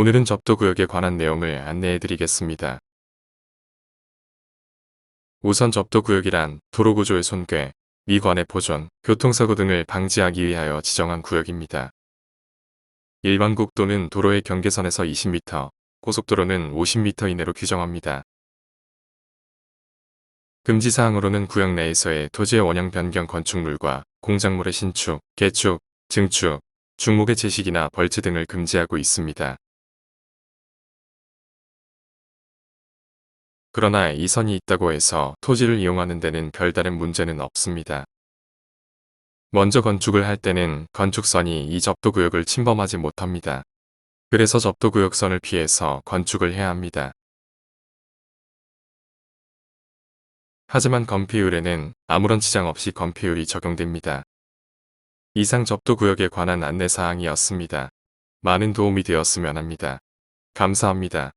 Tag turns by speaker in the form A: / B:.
A: 오늘은 접도구역에 관한 내용을 안내해 드리겠습니다. 우선 접도구역이란 도로구조의 손괴, 미관의 보존, 교통사고 등을 방지하기 위하여 지정한 구역입니다. 일반 국도는 도로의 경계선에서 20m, 고속도로는 50m 이내로 규정합니다. 금지사항으로는 구역 내에서의 토지의 원형 변경 건축물과 공작물의 신축, 개축, 증축, 중목의 제식이나 벌채 등을 금지하고 있습니다. 그러나 이 선이 있다고 해서 토지를 이용하는 데는 별다른 문제는 없습니다. 먼저 건축을 할 때는 건축선이 이 접도구역을 침범하지 못합니다. 그래서 접도구역선을 피해서 건축을 해야 합니다. 하지만 건폐율에는 아무런 지장 없이 건폐율이 적용됩니다. 이상 접도구역에 관한 안내사항이었습니다. 많은 도움이 되었으면 합니다. 감사합니다.